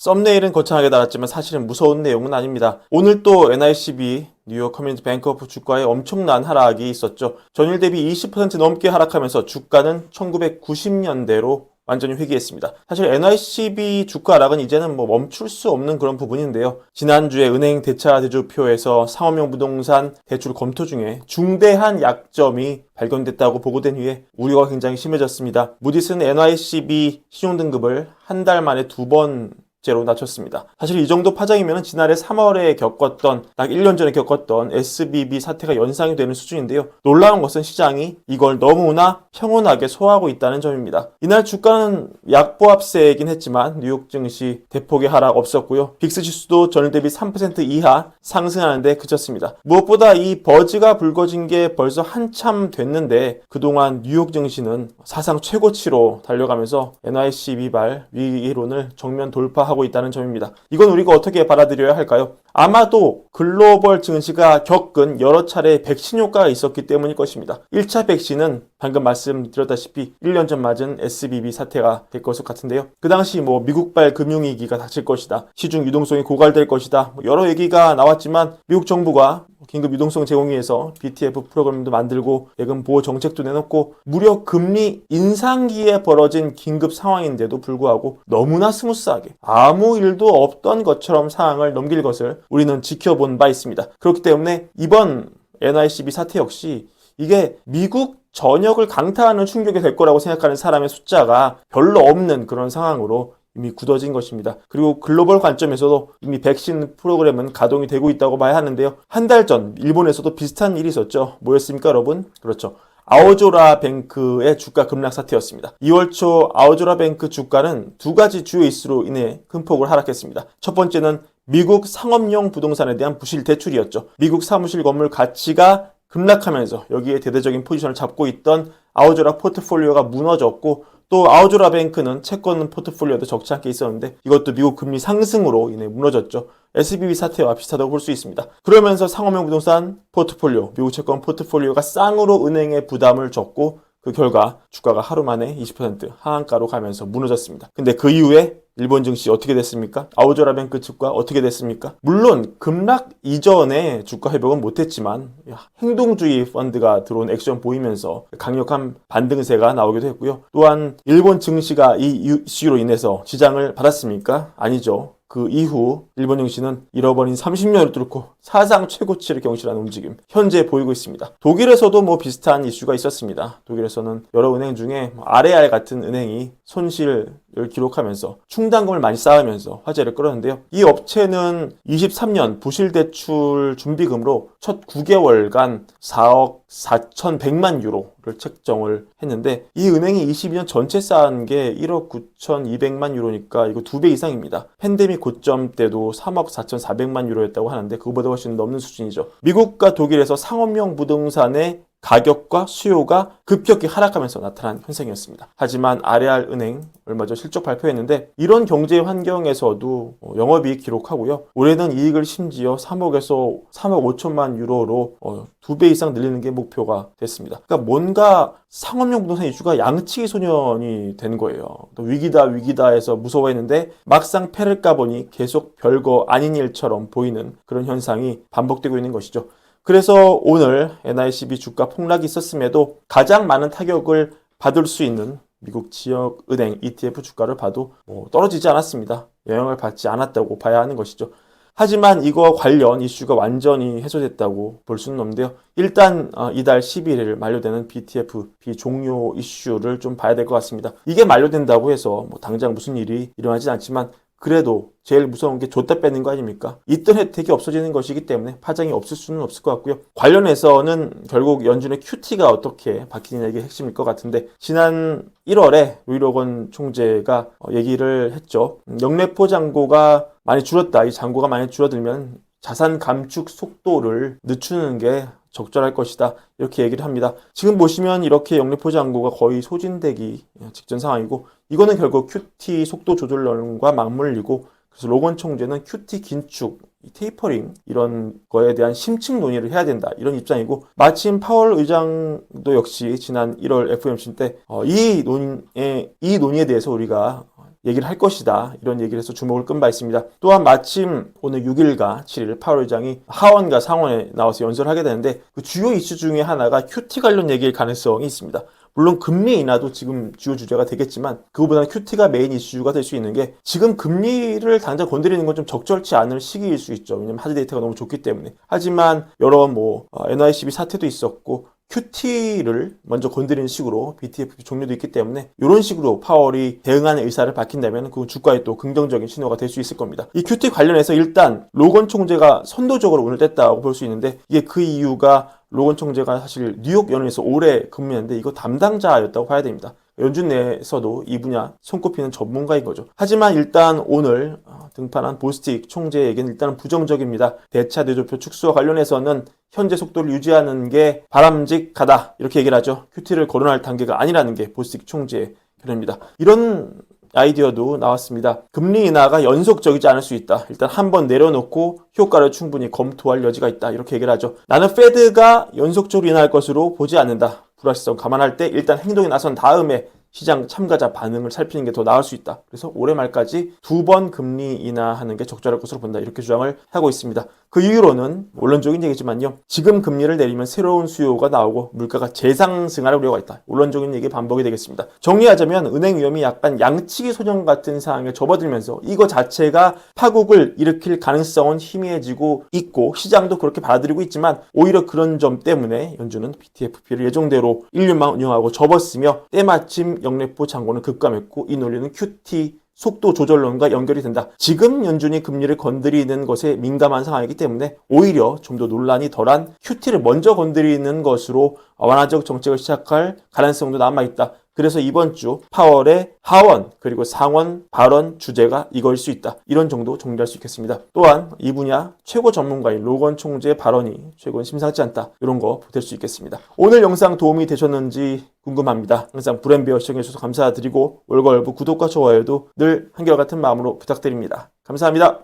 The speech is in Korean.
썸네일은 거창하게 달았지만 사실은 무서운 내용은 아닙니다. 오늘 또 NICB 뉴욕 커뮤니티 뱅크오프 주가에 엄청난 하락이 있었죠. 전일 대비 20% 넘게 하락하면서 주가는 1990년대로 완전히 회귀했습니다. 사실 NICB 주가 하락은 이제는 뭐 멈출 수 없는 그런 부분인데요. 지난주에 은행 대차 대조표에서 상업용 부동산 대출 검토 중에 중대한 약점이 발견됐다고 보고된 후에 우려가 굉장히 심해졌습니다. 무디스는 NICB 신용등급을 한 달 만에 두번 제로 낮췄습니다. 사실 이 정도 파장이면 지난해 3월에 겪었던 딱 1년 전에 겪었던 SBB 사태가 연상이 되는 수준인데요. 놀라운 것은 시장이 이걸 너무나 평온하게 소화하고 있다는 점입니다. 이날 주가는 약보합세이긴 했지만 뉴욕 증시 대폭의 하락 없었고요. 빅스 지수도 전일 대비 3% 이하 상승하는데 그쳤습니다. 무엇보다 이 버즈가 불거진 게 벌써 한참 됐는데 그동안 뉴욕 증시는 사상 최고치로 달려가면서 NICB발 위기론을 정면 돌파 하고 있다는 점입니다. 이건 우리가 어떻게 받아들여야 할까요? 아마도 글로벌 증시가 겪은 여러 차례 백신 효과가 있었기 때문일 것입니다. 1차 백신은 방금 말씀드렸다시피 1년 전 맞은 SBB 사태가 될 것을 같은데요. 그 당시 뭐 미국발 금융위기가 닥칠 것이다. 시중 유동성이 고갈될 것이다. 뭐 여러 얘기가 나왔지만 미국 정부가 긴급 유동성 제공위 해서 BTF 프로그램도 만들고 예금 보호 정책도 내놓고 무려 금리 인상기에 벌어진 긴급 상황인데도 불구하고 너무나 스무스하게 아무 일도 없던 것처럼 상황을 넘길 것을 우리는 지켜본 바 있습니다. 그렇기 때문에 이번 NICB 사태 역시 이게 미국 전역을 강타하는 충격이 될 거라고 생각하는 사람의 숫자가 별로 없는 그런 상황으로 이미 굳어진 것입니다. 그리고 글로벌 관점에서도 이미 백신 프로그램은 가동이 되고 있다고 봐야 하는데요. 한 달 전 일본에서도 비슷한 일이 있었죠. 뭐였습니까, 여러분? 그렇죠. 아오조라 뱅크의 주가 급락 사태였습니다. 2월 초 아오조라 뱅크 주가는 두 가지 주요 이슈로 인해 큰 폭으로 하락했습니다. 첫 번째는 미국 상업용 부동산에 대한 부실 대출이었죠. 미국 사무실 건물 가치가 급락하면서 여기에 대대적인 포지션을 잡고 있던 아오조라 포트폴리오가 무너졌고 또 아우조라 뱅크는 채권 포트폴리오도 적지 않게 있었는데 이것도 미국 금리 상승으로 인해 무너졌죠. SBB 사태와 비슷하다고 볼 수 있습니다. 그러면서 상업용 부동산 포트폴리오, 미국 채권 포트폴리오가 쌍으로 은행에 부담을 줬고 그 결과 주가가 하루 만에 20% 하한가로 가면서 무너졌습니다. 근데 그 이후에 일본 증시 어떻게 됐습니까? 아우조라 뱅크 주가 어떻게 됐습니까? 물론 급락 이전에 주가 회복은 못했지만 행동주의 펀드가 들어온 액션 보이면서 강력한 반등세가 나오기도 했고요. 또한 일본 증시가 이 이슈로 인해서 지장을 받았습니까? 아니죠. 그 이후 일본 증시는 잃어버린 30년을 뚫고 사상 최고치를 경신하는 움직임 현재 보이고 있습니다. 독일에서도 뭐 비슷한 이슈가 있었습니다. 독일에서는 여러 은행 중에 RAR 같은 은행이 손실을 기록하면서 충당금을 많이 쌓으면서 화제를 끌었는데요. 이 업체는 23년 부실대출 준비금으로 첫 9개월간 4억 4,100만 유로를 책정을 했는데 이 은행이 22년 전체 쌓은 게 1억 9,200만 유로니까 이거 두 배 이상입니다. 팬데믹 고점 때도 3억 4,400만 유로였다고 하는데 그거보다 훨씬 넘는 수준이죠. 미국과 독일에서 상업용 부동산의 가격과 수요가 급격히 하락하면서 나타난 현상이었습니다. 하지만 아레알 은행 얼마 전 실적 발표했는데 이런 경제 환경에서도 어, 영업이익 기록하고요. 올해는 이익을 심지어 3억에서 3억 5천만 유로로 두배 이상 늘리는 게 목표가 됐습니다. 그러니까 뭔가 상업용 부동산 이슈가 양치기 소년이 된 거예요. 또 위기다 위기다 해서 무서워했는데 막상 패를 까보니 계속 별거 아닌 일처럼 보이는 그런 현상이 반복되고 있는 것이죠. 그래서 오늘 NICB 주가 폭락이 있었음에도 가장 많은 타격을 받을 수 있는 미국 지역 은행 ETF 주가를 봐도 뭐 떨어지지 않았습니다. 영향을 받지 않았다고 봐야 하는 것이죠. 하지만 이거 관련 이슈가 완전히 해소됐다고 볼 수는 없는데요. 일단 어, 이달 11일 만료되는 BTF 비종료 이슈를 좀 봐야 될 것 같습니다. 이게 만료된다고 해서 뭐 당장 무슨 일이 일어나진 않지만 그래도 제일 무서운 게 줬다 뺏는 거 아닙니까? 있던 혜택이 없어지는 것이기 때문에 파장이 없을 수는 없을 것 같고요. 관련해서는 결국 연준의 QT가 어떻게 바뀌느냐 이게 핵심일 것 같은데 지난 1월에 루이로건 총재가 어, 얘기를 했죠. 영래포 잔고가 많이 줄었다. 이 잔고가 많이 줄어들면 자산 감축 속도를 늦추는 게 적절할 것이다. 이렇게 얘기를 합니다. 지금 보시면 이렇게 영래포 잔고가 거의 소진되기 직전 상황이고 이거는 결국 QT 속도 조절론과 맞물리고 그래서 로건 총재는 QT 긴축, 테이퍼링 이런 거에 대한 심층 논의를 해야 된다 이런 입장이고 마침 파월 의장도 역시 지난 1월 FOMC 때이 어, 논의에 이 논의에 대해서 우리가 얘기를 할 것이다. 이런 얘기를 해서 주목을 끈 바 있습니다. 또한 마침 오늘 6일과 7일 파월 의장이 하원과 상원에 나와서 연설을 하게 되는데 그 주요 이슈 중에 하나가 QT 관련 얘기일 가능성이 있습니다. 물론 금리 인하도 지금 주요 주제가 되겠지만 그거보다는 QT가 메인 이슈가 될 수 있는 게 지금 금리를 당장 건드리는 건 좀 적절치 않을 시기일 수 있죠. 왜냐면 하드 데이터가 너무 좋기 때문에. 하지만 여러 뭐 어, NYCB 사태도 있었고 QT를 먼저 건드리는 식으로 BTFP 종료도 있기 때문에 이런 식으로 파월이 대응하는 의사를 밝힌다면 그 주가에 또 긍정적인 신호가 될 수 있을 겁니다. 이 QT 관련해서 일단 로건 총재가 선도적으로 오늘 뗐다고 볼 수 있는데 이게 그 이유가 로건 총재가 사실 뉴욕 연원에서 오래 근무했는데 이거 담당자였다고 봐야 됩니다. 연준 내에서도 이 분야 손꼽히는 전문가인 거죠. 하지만 일단 오늘 어, 등판한 보스틱 총재에게는 일단은 부정적입니다. 대차 대조표 축소와 관련해서는 현재 속도를 유지하는 게 바람직하다 이렇게 얘기를 하죠. 큐티를 거론할 단계가 아니라는 게 보스틱 총재의 결론입니다. 이런 아이디어도 나왔습니다. 금리 인하가 연속적이지 않을 수 있다. 일단 한 번 내려놓고 효과를 충분히 검토할 여지가 있다. 이렇게 얘기를 하죠. 나는 페드가 연속적으로 인하할 것으로 보지 않는다. 불확실성 감안할 때 일단 행동에 나선 다음에 시장 참가자 반응을 살피는 게 더 나을 수 있다. 그래서 올해 말까지 두 번 금리 인하하는 게 적절할 것으로 본다. 이렇게 주장을 하고 있습니다. 그 이유로는 원론적인 얘기지만요. 지금 금리를 내리면 새로운 수요가 나오고 물가가 재상승할 우려가 있다. 원론적인 얘기 반복이 되겠습니다. 정리하자면 은행 위험이 약간 양치기 소년 같은 상황에 접어들면서 이거 자체가 파국을 일으킬 가능성은 희미해지고 있고 시장도 그렇게 받아들이고 있지만 오히려 그런 점 때문에 연준은 BTFP를 예정대로 1년만 운영하고 접었으며 때마침 영래포 장고는 급감했고 이 논리는 QT 속도 조절론과 연결이 된다. 지금 연준이 금리를 건드리는 것에 민감한 상황이기 때문에 오히려 좀 더 논란이 덜한 QT를 먼저 건드리는 것으로 완화적 정책을 시작할 가능성도 남아있다. 그래서 이번 주 파월의 하원 그리고 상원 발언 주제가 이거일 수 있다. 이런 정도 정리할 수 있겠습니다. 또한 이 분야 최고 전문가인 로건 총재의 발언이 최근 심상치 않다. 이런 거될수 있겠습니다. 오늘 영상 도움이 되셨는지 궁금합니다. 항상 브랜비어 시청해주셔서 감사드리고 월걸부 구독과 좋아요도 늘 한결같은 마음으로 부탁드립니다. 감사합니다.